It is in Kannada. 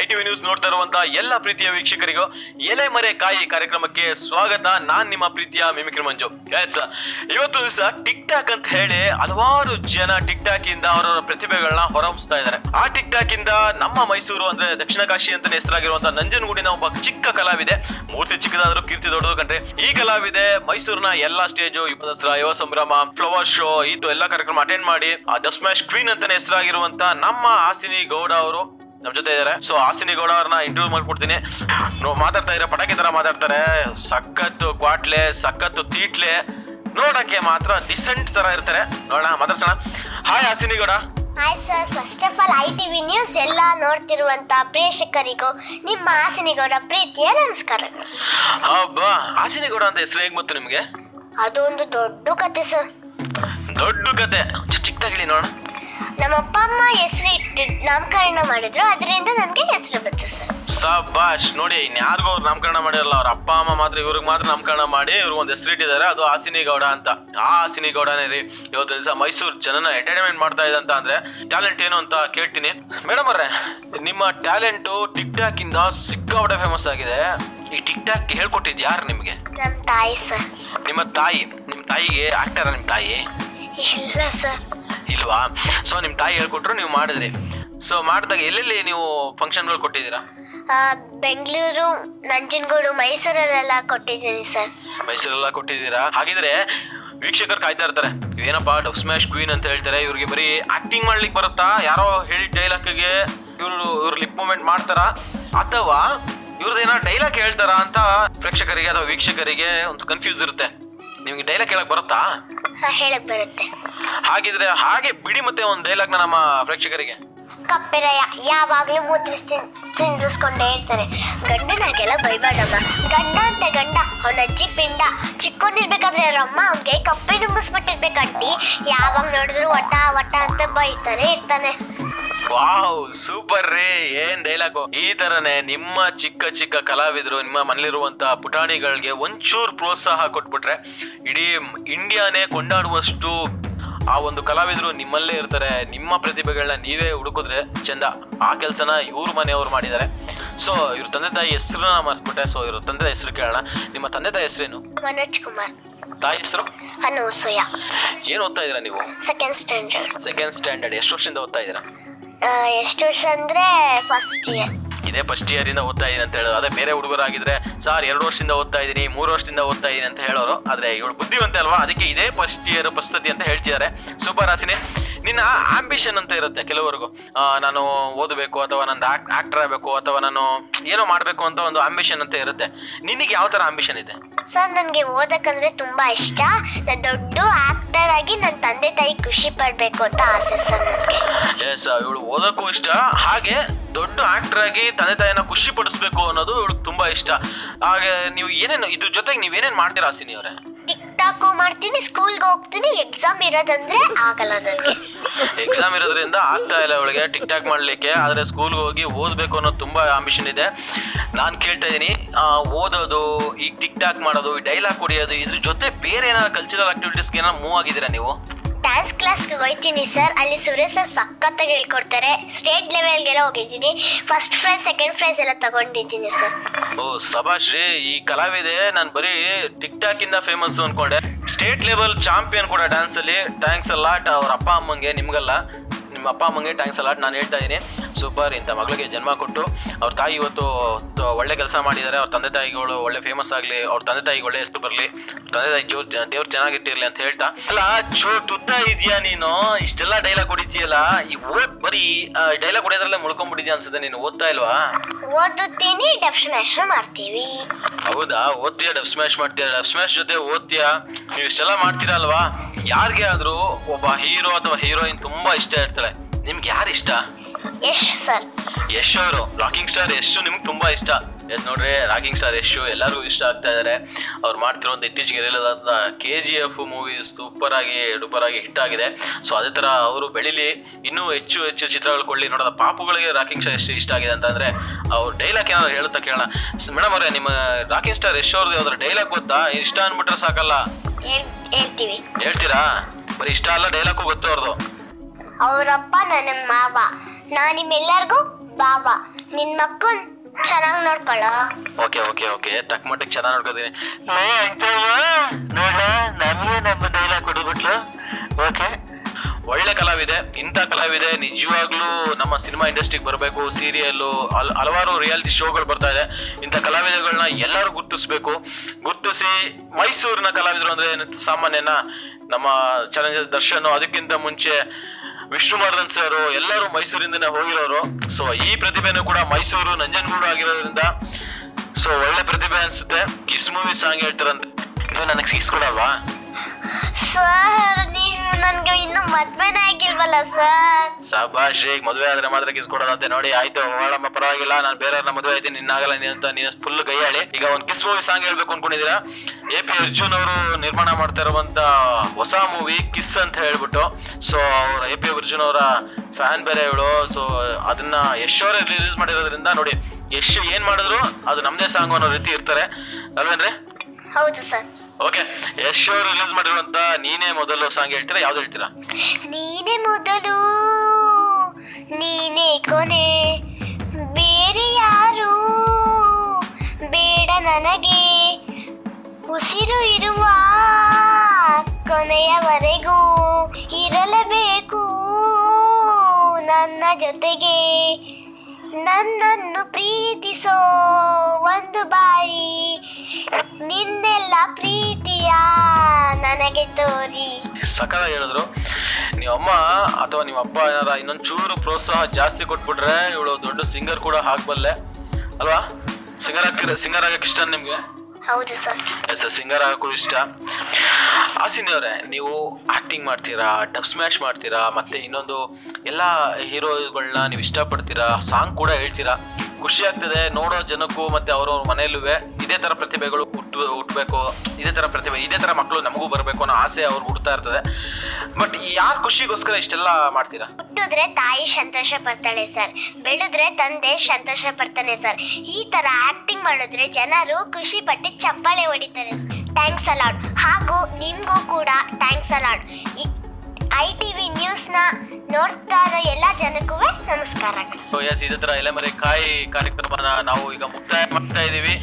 ಐ ಟಿ ನ್ಯೂಸ್ ನೋಡ್ತಾ ಇರುವಂತ ಎಲ್ಲ ಪ್ರೀತಿಯ ವೀಕ್ಷಕರಿಗೂ ಎಲೆ ಮರೆ ಕಾಯಿ ಕಾರ್ಯಕ್ರಮಕ್ಕೆ ಸ್ವಾಗತ. ನಾನ್ ನಿಮ್ಮ ಪ್ರೀತಿಯ ಮಿಮಿಕ್ರಿ ಮಂಜು. ಎಸ್ ಇವತ್ತು ದಿವಸ ಟಿಕ್ ಟಾಕ್ ಅಂತ ಹೇಳಿ ಹಲವಾರು ಜನ ಟಿಕ್ ಟಾಕ್ ಇಂದ ಅವರವರ ಪ್ರತಿಭೆಗಳನ್ನ ಹೊರಹೊಮ್ಮಿಸ್ತಾ ಇದ್ದಾರೆ. ಆ ಟಿಕ್ ಟಾಕ್ ಇಂದ ನಮ್ಮ ಮೈಸೂರು ಅಂದ್ರೆ ದಕ್ಷಿಣ ಕಾಶಿ ಅಂತ ಹೆಸರಾಗಿರುವಂತ ನಂಜನಗೂಡಿನ ಒಬ್ಬ ಚಿಕ್ಕ ಕಲಾವಿದೆ, ಮೂರ್ತಿ ಚಿಕ್ಕದಾದ್ರೂ, ಕೀರ್ತಿ ದೊಡ್ಡದು ಕಂಡ್ರೆ, ಈ ಕಲಾವಿದೆ ಮೈಸೂರಿನ ಎಲ್ಲಾ ಸ್ಟೇಜು ಯುವ ದಸರಾ ಯುವ ಸಂಭ್ರಮ ಫ್ಲವರ್ ಶೋ ಇದು ಎಲ್ಲಾ ಕಾರ್ಯಕ್ರಮ ಅಟೆಂಡ್ ಮಾಡಿ, ಆ ಡಸ್ಮ್ಯಾಶ್ ಕ್ವೀನ್ ಅಂತಾನೆ ಹೆಸರಾಗಿರುವಂತ ನಮ್ಮ ಹಾಸಿನಿ ಗೌಡ ಅವರು ನಮ್ ಜೊತೆ ಇದಾರೆ. ಸೊ ಹಾಸಿನಿ ಗೌಡ ಅವ್ರನ್ನ ಇಂಟರ್ವ್ಯೂ ಮಾಡ್ಕೊಡ್ತೀನಿ. ನೋ- ಮಾತಾಡ್ತಾ ಇದ್ರೆ ಪಟಾಕಿ ತರ ಮಾತಾಡ್ತಾರೆ. ಸಖತ್ತು ಕ್ವಾಟ್ಲೆ ಸಖತ್ತು ತೀಟ್ಲೆ. ನೋಡಕ್ಕೆ ಮಾತ್ರ ಡಿಸೆಂಟ್ ತರ ಇರ್ತಾರೆ. ನೋಡೋಣ ಮಾತಾಡ್ಸೋಣ. Hi Hasini Gowda. Hi sir first of all I T V news ಎಲ್ಲ ನೋಡ್ತಿರುವಂತ ಪ್ರೇಕ್ಷಕರಿಗೂ ನಿಮ್ಮ ಹಾಸಿನಿಗೌಡ ಪ್ರೀತಿಯ ನಮಸ್ಕಾರ. ಹಬ್ಬ ಹಾಸಿನಿ ಗೌಡ ಅಂತ ಹೆಸರು ಹೇಗೆ ಗೊತ್ತು ನಿಮಗೆ? ಅದು ಒಂದು ದೊಡ್ಡ ಕತೆ ಸರ್ ದೊಡ್ಡ ಕತೆ. ಚಿಕ್ಕದಾಗಿ ಹೇಳಿ ನೋಡೋಣ. ನಮ್ಮ ಅಪ್ಪ ಅಮ್ಮ ಹೆಸರು ನಾಮಕರಣ ಮಾಡಿದ್ರು ಅದರಿಂದ ನನಗೆ ಹೆಸರು ಬಂತು ಸರ್. ಸಬಾಷ್ ನೋಡಿ ಇನ್ಯಾರಿಗೂ ಅವ್ರು ನಾಮಕರಣ ಮಾಡಿರಲ್ಲ ಅವ್ರ ಅಪ್ಪ ಅಮ್ಮ ಮಾತ್ರ ಇವ್ರಿಗೆ ಮಾತ್ರ ನಾಮಕರಣ ಮಾಡಿ ಇವ್ರಿಗೆ ಒಂದು ಹೆಸರು ಇಟ್ಟಿದ್ದಾರೆ ಅದು ಹಾಸಿನಿ ಗೌಡ ಅಂತ. ಆ ಹಾಸಿನಿ ಗೌಡನೇ ರೀ ಇವತ್ತು ದಿವಸ ಮೈಸೂರು ಜನನ ಎಂಟರ್ಟೈನ್ಮೆಂಟ್ ಮಾಡ್ತಾ ಇದೆ ಅಂತ ಅಂದ್ರೆ ಟ್ಯಾಲೆಂಟ್ ಏನು ಅಂತ ಕೇಳ್ತೀನಿ. ಮೇಡಮ್ ಅವ್ರೆ ನಿಮ್ಮ ಟ್ಯಾಲೆಂಟು ಟಿಕ್ ಟಾಕ್ ಇಂದ ಸಿಕ್ಕಾಪಟ್ಟೆ ಫೇಮಸ್ ಆಗಿದೆ. ಈ ಟಿಕ್ ಟಾಕ್ ಹೇಳ್ಕೊಟ್ಟಿದ್ ಯಾರು ನಿಮಗೆ? ನಮ್ಮ ತಾಯಿ ಸರ್. ನಿಮ್ಮ ತಾಯಿ ನಿಮ್ಮ ತಾಯಿಗೆ ಆಕ್ಟರ ನಿಮ್ಮ ತಾಯಿ? ಇಲ್ಲ ಸರ್. ಇಲ್ವಾ? ಸೊ ನಿಮ್ಮ ತಾಯಿ ಹೇಳ್ಕೊಟ್ರು ನೀವು ಮಾಡಿದ್ರಿ. ಸೊ ಮಾಡಿದಾಗ ಎಲ್ಲೆಲ್ಲಿ ನೀವು ಫಂಕ್ಷನ್ಗಳು ಕೊಟ್ಟಿದ್ದೀರಾ? ಬೆಂಗಳೂರು ನಂಜನಗೂಡು ಮೈಸೂರಲ್ಲೆಲ್ಲ ಕೊಟ್ಟಿದ್ದೀನಿ ಸರ್. ಮೈಸೂರೆಲ್ಲ ಕೊಟ್ಟಿದ್ದೀರಾ? ಹಾಗಿದ್ರೆ ವೀಕ್ಷಕರು ಕಾಯ್ತಾ ಇರ್ತಾರೆ. ಏನಪ್ಪಾ ಡಬ್ ಸ್ಮ್ಯಾಶ್ ಕ್ವೀನ್ ಅಂತ ಹೇಳ್ತಾರೆ. ಇವ್ರಿಗೆ ಬರೀ ಆಕ್ಟಿಂಗ್ ಮಾಡ್ಲಿಕ್ಕೆ ಬರುತ್ತಾ? ಯಾರೋ ಹೇಳಿ ಡೈಲಾಗ್ಗೆ ಇವರು ಇವ್ರು ಲಿಪ್ ಮೂಮೆಂಟ್ ಮಾಡ್ತಾರಾ? ಅಥವಾ ಇವ್ರದ್ದೇನೋ ಡೈಲಾಗ್ ಹೇಳ್ತಾರಾ ಅಂತ ಪ್ರೇಕ್ಷಕರಿಗೆ ಅಥವಾ ವೀಕ್ಷಕರಿಗೆ ಒಂದು ಕನ್ಫ್ಯೂಸ್ ಇರುತ್ತೆ. ನಿಮ್ಗೆ ಡೈಲಾಗ್ ಹೇಳಕ್ ಬರುತ್ತಾ? ಹೇಳಕ್ ಬರುತ್ತೆ. ಹಾಗಿದ್ರೆ ಹಾಗೆ ಬಿಡಿ ಮತ್ತೆ ಒಂದು ಡೈಲಾಗ್ನ ನಮ್ಮ ಪ್ರೇಕ್ಷಕರಿಗೆ. ಕಪ್ಪೆರಯ ಯಾವಾಗ್ಲೂ ಮೂತ್ರ ತಿಂದಿಸ್ಕೊಂಡೇ ಇರ್ತಾರೆ. ಗಂಡನಾಗೆಲ್ಲ ಬೈಬೇಡಮ್ಮ ಗಂಡ ಅಂತ ಗಂಡ, ಅವನ ಅಜ್ಜಿ ಪಿಂಡ. ಚಿಕ್ಕೊಂಡಿರ್ಬೇಕಾದ್ರೆ ಅವ್ರಮ್ಮ ಅವ್ನಿಗೆ ಕಪ್ಪೆ ನುಂಗಿಸ್ಬಿಟ್ಟಿರ್ಬೇಕಂಟಿ ಯಾವಾಗ ನೋಡಿದ್ರು ವಟ ವಟ ಅಂತ ಬೈತಾನೆ ಇರ್ತಾನೆ. ವಾವ್, ಸೂಪರ್ ರೀ. ಏನ್ ಡೈಲಾಗು. ಈ ತರನೇ ನಿಮ್ಮ ಚಿಕ್ಕ ಚಿಕ್ಕ ಕಲಾವಿದರು, ನಿಮ್ಮ ಮನೇಲಿರುವಂತ ಪುಟಾಣಿಗಳಿಗೆ ಒಂಚೂರು ಪ್ರೋತ್ಸಾಹ ಕೊಟ್ಬಿಟ್ರೆ, ಇಡೀ ಇಂಡಿಯಾನೇ ಕೊಂಡಾಡುವಷ್ಟು ಆ ಒಂದು ಕಲಾವಿದರು ನಿಮ್ಮಲ್ಲೇ ಇರ್ತಾರೆ. ನಿಮ್ಮ ಪ್ರತಿಭೆಗಳನ್ನ ನೀವೇ ಹುಡುಕಿದ್ರೆ ಚಂದ. ಆ ಕೆಲಸನ ಇವ್ರ ಮನೆಯವ್ರು ಮಾಡಿದ್ದಾರೆ. ಸೊ ಇವ್ರ ತಂದೆ ತಾಯಿ ಹೆಸರನ್ನ ಮರ್ತ್ಬಿಟ್ಟೆ ಸೊ ಇವ್ರ ತಂದೆ ಹೆಸರು ಕೇಳೋಣ. ನಿಮ್ಮ ತಂದೆ ತಾಯಿ ಹೆಸರೇನು? ಮನೋಜ್ ಕುಮಾರ್. ತಾಯಿ ಹೆಸರು? ಅನೂಸೂಯ ಏನು ಓದ್ತಾ ಇದ್ದೀರಾ ನೀವು? ಸೆಕೆಂಡ್ ಸ್ಟ್ಯಾಂಡರ್ಡ್ ಸೆಕೆಂಡ್ ಸ್ಟ್ಯಾಂಡರ್ಡ್ ಎಷ್ಟು ವರ್ಷದಿಂದ ಓದ್ತಾ ಇದ್ದೀರಾ? ಎಷ್ಟು ವರ್ಷ ಅಂದ್ರೆ ಫಸ್ಟ್ ಇಯರ್ ಇದೇ ಫಸ್ಟ್ ಇಯರ್ ಇಂದ ಓದ್ತಾ ಇದೀನಿ ಅಂತ ಹೇಳೋದು ಅದೇ ಬೇರೆ ಹುಡುಗರಾಗಿದ್ರೆ, ಸರ್ ಎರಡು ವರ್ಷದಿಂದ ಓದ್ತಾ ಇದೀನಿ, ಮೂರು ವರ್ಷದಿಂದ ಓದ್ತಾ ಇದೀನಿ ಅಂತ ಹೇಳೋರು. ಆದರೆ ಇವಳು ಬುದ್ಧಿವಂತ ಅಲ್ವಾ? ಅದಕ್ಕೆ ಇದೇ ಫಸ್ಟ್ ಇಯರ್ ಪ್ರಸ್ತುತಿ ಅಂತ ಹೇಳ್ತಿದ್ದಾರೆ. ಸೂಪರ್ ಹಾಸಿನಿ. ನಿನ್ನ ಆಂಬಿಷನ್ ಅಂತ ಇರುತ್ತೆ ಕೆಲವರಿಗೂ. ನಾನು ಓದಬೇಕು ಅಥವಾ ನಂದು ಆಕ್ಟರ್ ಆಗಬೇಕು ಅಥವಾ ನಾನು ಏನೋ ಮಾಡಬೇಕು ಅಂತ ಒಂದು ಆಂಬಿಷನ್ ಅಂತ ಇರುತ್ತೆ. ನಿನಗೆ ಯಾವ ಥರ ಆಂಬಿಷನ್ ಇದೆ? ಸರ್ ನನಗೆ ಓದಕ್ಕಂದ್ರೆ ತುಂಬಾ ಇಷ್ಟ. ನಾನು ದೊಡ್ಡ ಆಕ್ಟರ್ ಆಗಿ ನನ್ನ ತಂದೆ ತಾಯಿ ಖುಷಿ ಪಡಬೇಕು ಅಂತ ಆಸೆ ಸರ್ ನನಗೆ ಎಸ್ ಇವಳು ಓದಕ್ಕೂ ಇಷ್ಟ. ಹಾಗೆ ದೊಡ್ಡ ಆಕ್ಟರ್ ಆಗಿ ತಂದೆ ತಾಯಿನ ಖುಷಿ ಪಡಿಸ್ಬೇಕು ಅನ್ನೋದು ಇವಳಿಗೆ ತುಂಬಾ ಇಷ್ಟ. ಹಾಗೆ ನೀವು ಏನೇನು ಇದ್ರ ಜೊತೆಗೆ ನೀವೇನೇನು ಮಾಡ್ತೀರಾ ಹಾಸಿನಿ ಅವರೇ ಟಾಕು ಮಾಡ್ತೀನಿ ಸ್ಕೂಲ್ಗೆ ಹೋಗ್ತೀನಿ ಎಕ್ಸಾಮ್ ಇರೋದಂದ್ರೆ ಆಗಲ್ಲ ನನಗೆ ಎಕ್ಸಾಮ್ ಇರೋದ್ರಿಂದ ಆಗ್ತಾ ಇಲ್ಲ ಅವಳಿಗೆ ಟಿಕ್ ಟಾಕ್ ಮಾಡ್ಲಿಕ್ಕೆ, ಆದ್ರೆ ಸ್ಕೂಲ್ಗೆ ಹೋಗಿ ಓದಬೇಕು ಅನ್ನೋದು ತುಂಬಾ ಆಂಬಿಷನ್ ಇದೆ. ನಾನು ಕೇಳ್ತಾ ಇದ್ದೀನಿ ಓದೋದು ಈಗ ಟಿಕ್ ಟಾಕ್ ಮಾಡೋದು, ಈ ಡೈಲಾಗ್ ಕುಡಿಯೋದು, ಇದ್ರ ಜೊತೆ ಬೇರೆ ಏನಾದ್ರು ಕಲ್ಚರಲ್ ಆಕ್ಟಿವಿಟೀಸ್ಗೆ ಏನಾದ್ರು ಮೂವ್ ಆಗಿದ್ದೀರಾ ನೀವು? ಡ್ಯಾನ್ಸ್ ಕ್ಲಾಸ್ಗೆ ಹೋಗ್ತೀನಿ ಸರ್ ಅಲ್ಲಿ ಸುರೇಶ್ ಸರ್ ಸಖತ್ತಾಗಿ ಹೇಳ್ಕೊಡ್ತಾರೆ. ಸ್ಟೇಟ್ ಲೆವೆಲ್ಗೆಲ್ಲ ಹೋಗಿದ್ದೀನಿ. ಫಸ್ಟ್ ಪ್ರೈಸ್ ಸೆಕೆಂಡ್ ಪ್ರೈಸ್ ಎಲ್ಲ ತಗೊಂಡಿದ್ದೀನಿ ಸರ್ ಓ, ಸಭಾಷ್ ರೀ, ಈ ಕಲಾವಿದೆ ನಾನು ಬರೀ ಟಿಕ್ ಟಾಕ್ ಇಂದ ಫೇಮಸ್ ಅನ್ಕೊಂಡೆ. ಸ್ಟೇಟ್ ಲೆವೆಲ್ ಚಾಂಪಿಯನ್ ಕೂಡ ಡ್ಯಾನ್ಸ್ ಅಲ್ಲಿ. ಥ್ಯಾಂಕ್ಸ್ ಅಲಾಟ್ ಅವ್ರ ಅಪ್ಪ, ಅಮ್ಮಂಗೆ, ನಿಮ್ಗಲ್ಲ. ನಿಮ್ಮ ಅಪ್ಪ ಅಮ್ಮಂಗೆ ಟ್ಯಾಂಕ್ಸ್ ಅಲಾಟ್ ನಾನು ಹೇಳ್ತಾ ಇದ್ದೀನಿ ಸೂಪರ್ ಇಂಥ ಮಗಳಿಗೆ ಜನ್ಮ ಕೊಟ್ಟು ಅವ್ರ ತಾಯಿ ಇವತ್ತು ಒಳ್ಳೆ ಕೆಲಸ ಮಾಡಿದ್ದಾರೆ ಅವ್ರ ತಂದೆ ತಾಯಿಗಳು ಒಳ್ಳೆ ಫೇಮಸ್ ಆಗಲಿ ಅವ್ರ ತಂದೆ ತಾಯಿಗೆ ಒಳ್ಳೆ ಹೆಸರು ಬರಲಿ ತಂದೆ ತಾಯಿ ಜೋ ದೇವ್ರು ಚೆನ್ನಾಗಿಟ್ಟಿರಲಿ ಅಂತ ಹೇಳ್ತಾ. ಅಲ್ಲ ಚೋ ತುತ್ತ ಇದೆಯಾ ನೀನು? ಇಷ್ಟೆಲ್ಲ ಡೈಲಾಗ್ ಹೊಡಿತೀಯಲ್ಲ? ಈ ಓದ್ ಬರೀ ಡೈಲಾಗ್ ಹೊಡೆಯೋದ್ರಲ್ಲೇ ಮುಳ್ಕೊಂಡ್ಬಿಟ್ಟಿದ್ಯಾ ಅನ್ಸುತ್ತೆ ನೀನು? ಓದ್ತಾ ಇಲ್ವಾ? ಓದುತ್ತೀನಿ ಡಬ್ ಸ್ಮ್ಯಾಶ್ ಮಾಡ್ತೀವಿ. ಹೌದಾ? ಓದ್ತೀಯಾ ಡಬ್ ಸ್ಮ್ಯಾಶ್ ಮಾಡ್ತೀಯ? ಡಬ್ ಸ್ಮ್ಯಾಶ್ ಜೊತೆ ಓದ್ತೀಯ? ನೀವು ಇಷ್ಟೆಲ್ಲ ಮಾಡ್ತೀರಾ ಅಲ್ವಾ? ಯಾರಿಗೆ ಆದ್ರೂ ಒಬ್ಬ ಹೀರೋ ಅಥವಾ ಹೀರೋಯಿನ್ ತುಂಬಾ ಇಷ್ಟ ಇರ್ತಾಳೆ. ನಿಮ್ಗೆ ಯಾರು ಇಷ್ಟ? ಯಶ್ ಸರ್. ಯಶ್ ಅವರು ರಾಕಿಂಗ್ ಸ್ಟಾರ್ ಯಶ್ ನಿಮ್ಗೆ ತುಂಬಾ ಇಷ್ಟ. ಎದ್ ನೋಡ್ರಿ ರಾಕಿಂಗ್ ಸ್ಟಾರ್ ಯಶ್ ಎಲ್ಲರಿಗೂ ಇಷ್ಟ ಆಗ್ತಾ ಇದಾರೆ. ಅವ್ರು ಮಾಡ್ತಿರೋ ಒಂದು ಇತ್ತೀಚೆಗೆ release K G F movie super ಆಗಿ ಡೂಪರ್ ಆಗಿ ಹಿಟ್ ಆಗಿದೆ. ಸೊ ಅದೇ ತರ ಅವರು ಬೆಳಿಲಿ ಇನ್ನೂ ಹೆಚ್ಚು ಹೆಚ್ಚು ಚಿತ್ರಗಳು ಕೊಡ್ಲಿ. ನೋಡೋದ ಪಾಪುಗಳಿಗೆ ರಾಕಿಂಗ್ ಸ್ಟಾರ್ ಎಷ್ಟು ಇಷ್ಟ ಆಗಿದೆ ಅಂತಂದ್ರೆ ಅವ್ರು ಡೈಲಾಗ್ ಏನಾದ್ರು ಹೇಳುತ್ತಾ ಕೇಳೋಣ. ಮೇಡಮ್ ಅವರೇ ನಿಮ್ಮ ರಾಕಿಂಗ್ ಸ್ಟಾರ್ ಯಶ್ ಅವ್ರದ್ದು ಯಾವ್ದಾರು ಡೈಲಾಗ್ ಗೊತ್ತಾ? ಇಷ್ಟ ಅಂದ್ಬಿಟ್ರೆ ಸಾಕಲ್ಲ. ಹೇಳ್ತೀರಾ? ಬರೀ ಇಷ್ಟ ಅಲ್ಲ ಡೈಲಾಗು ಗೊತ್ತು ಅವ್ರದ್ದು ಅವರಪ್ಪ ನನ್ನ ಮಾವ. ನಾ ನಿಮ್ಮೆಲ್ಲರಿಗೂ ಬಾವ ನಿನ್ ಮಕ್ಕಳು ಚೆನ್ನಾಗಿ ನೋಡ್ಕೊಳ್ಳೋ ಓಕೆ ಓಕೆ ಓಕೆ. ತಕ್ಕ ಮಟ್ಟಿಗೆ ಚೆನ್ನಾಗಿ ನೋಡ್ಕೋತೀನಿ. ನೋಡ ನಮಗೆ ನಮ್ಮ ಡೈಲಾಗ್ ಓಕೆ. ಒಳ್ಳೆ ಕಲಾವಿದೆ, ಇಂಥ ಕಲಾವಿದೆ. ನಿಜವಾಗ್ಲೂ ನಮ್ಮ ಸಿನಿಮಾ ಇಂಡಸ್ಟ್ರಿಗೆ ಬರಬೇಕು ಸೀರಿಯಲ್ಲು ಹಲ್, ಹಲವಾರು ರಿಯಾಲಿಟಿ ಶೋಗಳು ಬರ್ತಾ ಇದೆ. ಇಂಥ ಕಲಾವಿದಗಳನ್ನ ಎಲ್ಲರೂ ಗುರ್ತಿಸ್ಬೇಕು. ಗುರ್ತಿಸಿ ಮೈಸೂರಿನ ಕಲಾವಿದರು ಅಂದ್ರೆ ಸಾಮಾನ್ಯನ ನಮ್ಮ ಚಲನಚಿತ್ರ ದರ್ಶನ್, ಅದಕ್ಕಿಂತ ಮುಂಚೆ ವಿಷ್ಣುವರ್ಧನ್ ಸರ್ ಎಲ್ಲರೂ ಮೈಸೂರಿಂದನೇ ಹೋಗಿರೋರು. ಸೊ ಈ ಪ್ರತಿಭೆನೂ ಕೂಡ ಮೈಸೂರು ನಂಜನಗೂಡು ಆಗಿರೋದ್ರಿಂದ ಸೊ ಒಳ್ಳೆ ಪ್ರತಿಭೆ ಅನ್ಸುತ್ತೆ. ಕಿಸ್ ಮೂವಿ ಸಾಂಗ್ ಹೇಳ್ತಾರಂತೆ. ನೀವು ನನಗೆ ಸಿಕ್ಸ್ ಕೊಡಲ್ವಾ? ನನ್ಗೆ ಇನ್ನು ಮದ್ವೆನೇ ಆಗಿಲ್ವಲ್ಲ ಸರ್? ಸಬಾಷ್ ಈಗ ಮದುವೆ ಆದ್ರೆ ಮಾತ್ರ ಕಿಸ್ ಕೊಡೋದಂತೆ ನೋಡಿ. ಆಯ್ತು ಮಾಡಮ್ಮ ಪರವಾಗಿಲ್ಲ ನಾನು ಬೇರೆಯವ್ರನ್ನ ಮದುವೆ ಆಯ್ತೀನಿ ನಿನ್ನಾಗಲ್ಲ ನೀನು ಅಂತ ನೀನು ಫುಲ್ ಗೈಯಾಳಿ. ಈಗ ಒಂದು ಕಿಸ್ ಮೂವಿ ಸಾಂಗ್ ಹೇಳ್ಬೇಕು ಅನ್ಕೊಂಡಿದ್ದೀರಾ ಎ ಪಿ ಅರ್ಜುನ್ ಅವರು ನಿರ್ಮಾಣ ಮಾಡ್ತಾ ಇರುವಂತ ಹೊಸ ಮೂವಿ ಕಿಸ್ ಅಂತ ಹೇಳ್ಬಿಟ್ಟು. ಸೊ ಅವ್ರ ಎ ಪಿ ಅರ್ಜುನ್ ಅವರ ಫ್ಯಾನ್ ಬೇರೆ ಇವಳು. ಸೊ ಅದನ್ನ ಯಶ್ ಅವರೇ ರಿಲೀಸ್ ಮಾಡಿರೋದ್ರಿಂದ ನೋಡಿ ಯಶ್ ಏನ್ ಮಾಡಿದ್ರು ಅದು ನಮ್ದೇ ಸಾಂಗ್ ಅನ್ನೋ ರೀತಿ ಇರ್ತಾರೆ. ಅಲ್ವೇನ್ರಿ? ಹೌದು ಸರ್. ಓಕೆ ಯಶ್ ಅವರು ರಿಲೀಸ್ ಮಾಡಿರುವಂತ ನೀನೇ ಮೊದಲು ಸಾಂಗ್ ಹೇಳ್ತೀರಾ? ಯಾವ್ದು ಹೇಳ್ತೀರಾ? ನೀನೇ ಮೊದಲು, ನೀನೇ ಕೊನೆ, ಬೇರೆ ಯಾರು? ಬೇಡ ನನಗೆ, ಉಸಿರು ಇರುವ ಕೊನೆಯವರೆಗೂ ಇರಲೇಬೇಕು ನನ್ನ ಜೊತೆಗೆ. ನನ್ನನ್ನು ಪ್ರೀತಿಸೋ ಒಂದು ಬಾರಿ ನಿನ್ನೆಲ್ಲ ಪ್ರೀತಿಯ ನನಗೆ ತೋರಿ. ಸಕಲ ಹೇಳಿದ್ರು ನಿಮ್ಮ ಅಮ್ಮ ಅಥವಾ ನಿಮ್ಮ ಅಪ್ಪ ಏನಾರ ಇನ್ನೊಂದು ಚೂರು ಪ್ರೋತ್ಸಾಹ ಜಾಸ್ತಿ ಕೊಟ್ಬಿಟ್ರೆ ಇವಳು ದೊಡ್ಡ ಸಿಂಗರ್ ಕೂಡ ಹಾಕ್ಬಲ್ಲೆ ಅಲ್ವಾ? ಸಿಂಗರ್ ಆಗ್ತೀರ ಸಿಂಗರ್ ಆಗಕ್ಕೆ ಇಷ್ಟ ನಿಮ್ಗೆ? ಹೌದು ಸರ್ ಎಸ್ ಸಿಂಗರ್ ಆಗಕ್ಕೂ ಇಷ್ಟ. ಆಸಿನಿ ಅವರೇ ನೀವು ಆಕ್ಟಿಂಗ್ ಮಾಡ್ತೀರಾ ಡಬ್ ಸ್ಮ್ಯಾಶ್ ಮಾಡ್ತೀರಾ ಮತ್ತೆ ಇನ್ನೊಂದು ಎಲ್ಲ ಹೀರೋಗಳನ್ನ ನೀವು ಇಷ್ಟಪಡ್ತೀರಾ ಸಾಂಗ್ ಕೂಡ ಹೇಳ್ತೀರಾ? ಖುಷಿ ಆಗ್ತದೆ, ನೋಡೋ ಜನಕ್ಕೂ ಮತ್ತೆ ಅವ್ರವ್ರ ಮನೆಯಲ್ಲೂ ಇದೇ ತರ ಪ್ರತಿಭೆಗಳು ಹುಟ್ಟು ಹುಟ್ಟಬೇಕು ಇದೇ ತರ ಪ್ರತಿಭೆ, ಇದೇ ತರ ಮಕ್ಕಳು ನಮಗೂ ಬರಬೇಕು ಅನ್ನೋ ಆಸೆ ಅವ್ರು ಹುಡ್ತಾ ಇರ್ತದೆ. ಬಟ್ ಯಾರ ಖುಷಿಗೋಸ್ಕರ ಇಷ್ಟೆಲ್ಲ ಮಾಡ್ತೀರಾ? ಹುಟ್ಟಿದ್ರೆ ತಾಯಿ ಸಂತೋಷ ಪಡ್ತಾಳೆ ಸರ್. ಬೆಳೆದ್ರೆ ತಂದೆ ಸಂತೋಷ ಪಡ್ತಾನೆ ಸರ್. ಈ ತರ ಆಕ್ಟಿಂಗ್ ಮಾಡಿದ್ರೆ ಜನರು ಖುಷಿ ಪಟ್ಟು ಚಪ್ಪಾಳೆ ಹೊಡಿತಾರೆ ಥ್ಯಾಂಕ್ಸ್ ಅಲಾಡ್ ಹಾಗೂ ನಿಮಗೂ ಕೂಡ ಥ್ಯಾಂಕ್ಸ್ ಅಲಾಡ್ ಐ ಟಿ ವಿ ನ್ಯೂಸ್ನ ನೋಡ್ತಾ ಇರೋ ಎಲ್ಲ ಜನಕ್ಕೂ ನಮಸ್ಕಾರಗಳು. ಎಸ್ ಇದೇ ತರ ಎಲೆಮರೆ ಕಾಯಿ ಕಾರ್ಯಕ್ರಮನ ನಾವು ಈಗ ಮುಕ್ತಾಯ ಮಾಡ್ತಾ ಇದೀವಿ.